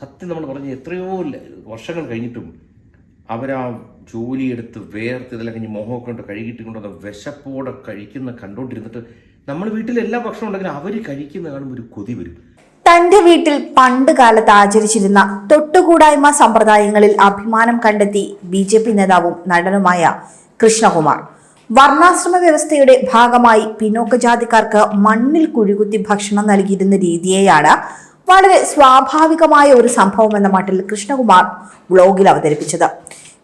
സത്യം നമ്മൾ പറഞ്ഞ എത്രയോ വർഷങ്ങൾ കഴിഞ്ഞിട്ടും അവരാ ജോലിയെടുത്ത് വേർത്ത് ഇതെല്ലാം കഴിഞ്ഞ് മോഹമൊക്കെ കൊണ്ട് കഴുകിയിട്ട് കൊണ്ടുവന്ന വിശപ്പോടെ കഴിക്കുന്ന കണ്ടോണ്ടിരുന്നിട്ട് നമ്മൾ വീട്ടിൽ എല്ലാ ഭക്ഷണം ഉണ്ടെങ്കിലും അവർ കഴിക്കുന്ന കാണുമ്പോൾ ഒരു കൊതി വരും. തന്റെ വീട്ടിൽ പണ്ട് കാലത്ത് ആചരിച്ചിരുന്ന തൊട്ടുകൂടായ്മ സമ്പ്രദായങ്ങളിൽ അഭിമാനം കണ്ടെത്തി ബി ജെ പി നേതാവും നടനുമായ കൃഷ്ണകുമാർ. വർണാശ്രമ വ്യവസ്ഥയുടെ ഭാഗമായി പിന്നോക്ക ജാതിക്കാർക്ക് മണ്ണിൽ കുഴികുത്തി ഭക്ഷണം നൽകിയിരുന്ന രീതിയെയാണ് വളരെ സ്വാഭാവികമായ ഒരു സംഭവം എന്ന മട്ടിൽ കൃഷ്ണകുമാർ ബ്ലോഗിൽ അവതരിപ്പിച്ചത്.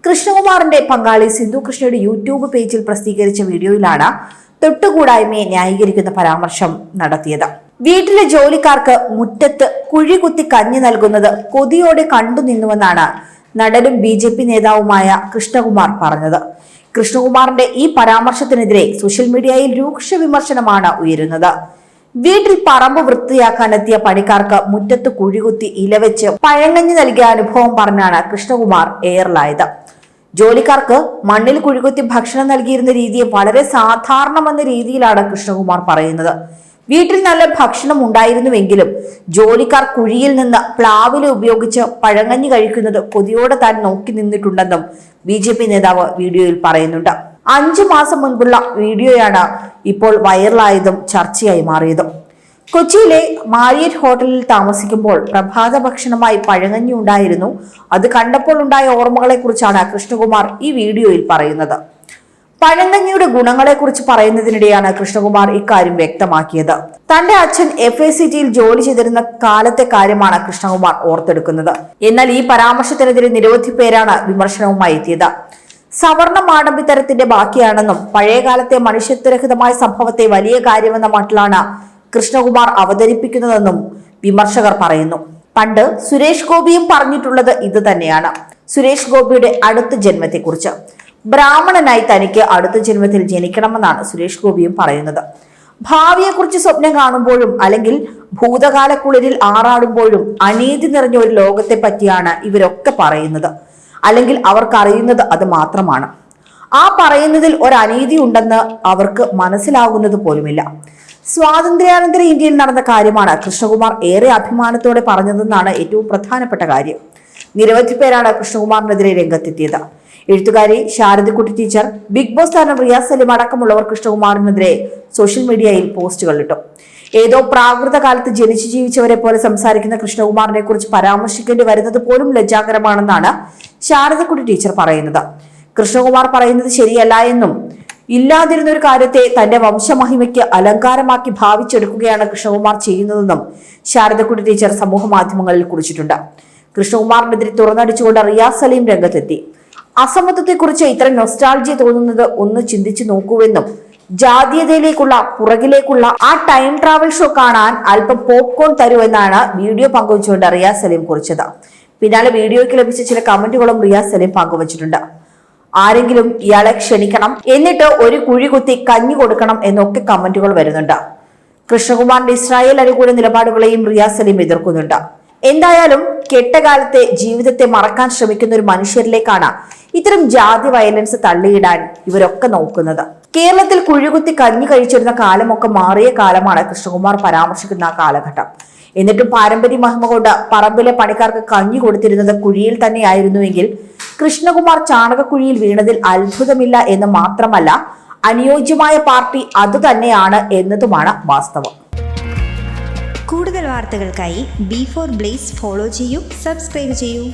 കൃഷ്ണകുമാറിന്റെ പങ്കാളി സിന്ധു കൃഷ്ണയുടെ യൂട്യൂബ് പേജിൽ പ്രസിദ്ധീകരിച്ച വീഡിയോയിലാണ് തൊട്ടുകൂടായ്മയെ ന്യായീകരിക്കുന്ന പരാമർശം നടത്തിയത്. വീട്ടിലെ ജോലിക്കാർക്ക് മുറ്റത്ത് കുഴി കുത്തി കഞ്ഞി നൽകുന്നത് കൊതിയോടെ കണ്ടു നിന്നുവെന്നാണ് നടനും ബി ജെ പി നേതാവുമായ കൃഷ്ണകുമാർ പറഞ്ഞത്. കൃഷ്ണകുമാറിന്റെ ഈ പരാമർശത്തിനെതിരെ സോഷ്യൽ മീഡിയയിൽ രൂക്ഷ വിമർശനമാണ് ഉയരുന്നത്. വീട്ടിൽ പറമ്പ് വൃത്തിയാക്കാനെത്തിയ പണിക്കാർക്ക് മുറ്റത്ത് കുഴികുത്തി ഇലവെച്ച് പഴങ്ങഞ്ഞി നൽകിയ അനുഭവം പറഞ്ഞാണ് കൃഷ്ണകുമാർ എയറിലായത് ജോലിക്കാർക്ക് മണ്ണിൽ കുഴികുത്തി ഭക്ഷണം നൽകിയിരുന്ന രീതിയെ വളരെ സാധാരണമെന്ന രീതിയിലാണ് കൃഷ്ണകുമാർ പറയുന്നത്. വീട്ടിൽ നല്ല ഭക്ഷണം ഉണ്ടായിരുന്നുവെങ്കിലും ജോലിക്കാർ കുഴിയിൽ നിന്ന് പ്ലാവില ഉപയോഗിച്ച് പഴങ്ങഞ്ഞി കഴിക്കുന്നത് കൊതിയോടെ താൻ നോക്കി നിന്നിട്ടുണ്ടെന്നും ബി നേതാവ് വീഡിയോയിൽ പറയുന്നുണ്ട്. അഞ്ചു മാസം മുൻപുള്ള വീഡിയോയാണ് ഇപ്പോൾ വൈറലായതും ചർച്ചയായി മാറിയതും. കൊച്ചിയിലെ മാരിയറ്റ് ഹോട്ടലിൽ താമസിക്കുമ്പോൾ പ്രഭാത ഭക്ഷണമായി പഴങ്ങഞ്ഞി ഉണ്ടായിരുന്നു അത് കണ്ടപ്പോൾ ഉണ്ടായ ഓർമ്മകളെ കുറിച്ചാണ് കൃഷ്ണകുമാർ ഈ വീഡിയോയിൽ പറയുന്നത്. പഴങ്കഞ്ഞിയുടെ ഗുണങ്ങളെക്കുറിച്ച് പറയുന്നതിനിടെയാണ് കൃഷ്ണകുമാർ ഇക്കാര്യം വ്യക്തമാക്കിയത്. തന്റെ അച്ഛൻ എഫ് എ സി ടിയിൽ ജോലി ചെയ്തിരുന്ന കാലത്തെ കാര്യമാണ് കൃഷ്ണകുമാർ ഓർത്തെടുക്കുന്നത്. എന്നാൽ ഈ പരാമർശത്തിനെതിരെ നിരവധി പേരാണ് വിമർശനവുമായി എത്തിയത്. സവർണ മാടമ്പിത്തരത്തിന്റെ ബാക്കിയാണെന്നും പഴയകാലത്തെ മനുഷ്യത്വരഹിതമായ സംഭവത്തെ വലിയ കാര്യമെന്ന മട്ടിലാണ് കൃഷ്ണകുമാർ അവതരിപ്പിക്കുന്നതെന്നും വിമർശകർ പറയുന്നു. പണ്ട് സുരേഷ് ഗോപിയും പറഞ്ഞിട്ടുള്ളത് ഇത് തന്നെയാണ്. സുരേഷ് ഗോപിയുടെ അടുത്ത ജന്മത്തെക്കുറിച്ച്. ബ്രാഹ്മണനായി തനിക്ക് അടുത്ത ജന്മത്തിൽ ജനിക്കണമെന്നാണ് സുരേഷ് ഗോപിയും പറയുന്നത്. ഭാവിയെക്കുറിച്ച് സ്വപ്നം കാണുമ്പോഴും അല്ലെങ്കിൽ ഭൂതകാലക്കുളിരിൽ ആറാടുമ്പോഴും അനീതി നിറഞ്ഞ ഒരു ലോകത്തെ പറ്റിയാണ് ഇവരൊക്കെ പറയുന്നത്. അല്ലെങ്കിൽ അവർക്കറിയുന്നത് അത് മാത്രമാണ്. ആ പറയുന്നതിൽ ഒരു അനീതി ഉണ്ടെന്ന് അവർക്ക് മനസ്സിലാകുന്നത് പോലുമില്ല. സ്വാതന്ത്ര്യാനന്തര ഇന്ത്യയിൽ നടന്ന കാര്യമാണ് കൃഷ്ണകുമാർ ഏറെ അഭിമാനത്തോടെ പറഞ്ഞതെന്നാണ് ഏറ്റവും പ്രധാനപ്പെട്ട കാര്യം. നിരവധി പേരാണ് കൃഷ്ണകുമാറിനെതിരെ രംഗത്തെത്തിയത്. എഴുത്തുകാരി ശാരദക്കുട്ടി ടീച്ചർ ബിഗ് ബോസ് താരം റിയാസ് സലീം അടക്കമുള്ളവർ കൃഷ്ണകുമാറിനെതിരെ സോഷ്യൽ മീഡിയയിൽ പോസ്റ്റുകൾ ഇട്ടു. ഏതോ പ്രാകൃത കാലത്ത് ജനിച്ചു ജീവിച്ചവരെ പോലെ സംസാരിക്കുന്ന കൃഷ്ണകുമാറിനെ കുറിച്ച് പരാമർശിക്കേണ്ടി വരുന്നത് പോലും ലജ്ജാകരമാണെന്നാണ് ശാരദക്കുട്ടി ടീച്ചർ പറയുന്നത്. കൃഷ്ണകുമാർ പറയുന്നത് ശരിയല്ല എന്നും ഇല്ലാതിരുന്ന ഒരു കാര്യത്തെ തന്റെ വംശമഹിമയ്ക്ക് അലങ്കാരമാക്കി ഭാവിച്ചെടുക്കുകയാണ് കൃഷ്ണകുമാർ ചെയ്യുന്നതെന്നും ശാരദക്കുട്ടി ടീച്ചർ സമൂഹ മാധ്യമങ്ങളിൽ കുറിച്ചിട്ടുണ്ട്. കൃഷ്ണകുമാറിനെതിരെ തുറന്നടിച്ചുകൊണ്ട് റിയാസ് സലീം രംഗത്തെത്തി. അസമത്വത്തെക്കുറിച്ച് ഇത്തരം നൊസ്റ്റാൾജി തോന്നുന്നത് ഒന്ന് ചിന്തിച്ചു നോക്കൂവെന്നും ജാതീയതയിലേക്കുള്ള പുറകിലേക്കുള്ള ആ ടൈം ട്രാവൽ ഷോ കാണാൻ അല്പം പോപ്കോൺ തരുമെന്നാണ് വീഡിയോ പങ്കുവച്ചുകൊണ്ട് റിയാ സലീം കുറിച്ചത്. പിന്നാലെ വീഡിയോയ്ക്ക് ലഭിച്ച ചില കമന്റുകളും റിയാ സലീം പങ്കുവച്ചിട്ടുണ്ട്. ആരെങ്കിലും ഇയാളെ ക്ഷണിക്കണം എന്നിട്ട് ഒരു കുഴി കുത്തി കഞ്ഞി കൊടുക്കണം എന്നൊക്കെ കമന്റുകൾ വരുന്നുണ്ട്. കൃഷ്ണകുമാറിന്റെ ഇസ്രായേൽ അനുകൂല നിലപാടുകളെയും റിയാ സലീം എതിർക്കുന്നുണ്ട്. എന്തായാലും കെട്ടകാലത്തെ ജീവിതത്തെ മറക്കാൻ ശ്രമിക്കുന്ന ഒരു മനുഷ്യരിലേക്കാണ് ഇത്തരം ജാതി വയലൻസ് തള്ളിയിടാൻ ഇവരൊക്കെ നോക്കുന്നത്. കേരളത്തിൽ കുഴികുത്തി കഞ്ഞി കഴിച്ചിരുന്ന കാലമൊക്കെ മാറിയ കാലമാണ് കൃഷ്ണകുമാർ പരാമർശിക്കുന്ന കാലഘട്ടം. എന്നിട്ടും പാരമ്പര്യ മഹിമ കൊണ്ട് പറമ്പിലെ പണിക്കാർക്ക് കഞ്ഞി കൊടുത്തിരുന്നത് കുഴിയിൽ തന്നെയായിരുന്നുവെങ്കിൽ കൃഷ്ണകുമാർ ചാണകക്കുഴിയിൽ വീണതിൽ അത്ഭുതമില്ല എന്ന് മാത്രമല്ല അനുയോജ്യമായ പാർട്ടി അതുതന്നെയാണ് എന്നതുമാണ് വാസ്തവം. കൂടുതൽ വാർത്തകൾക്കായി ബി ഫോർ ബ്ലേസ് ഫോളോ ചെയ്യൂ സബ്സ്ക്രൈബ് ചെയ്യൂ.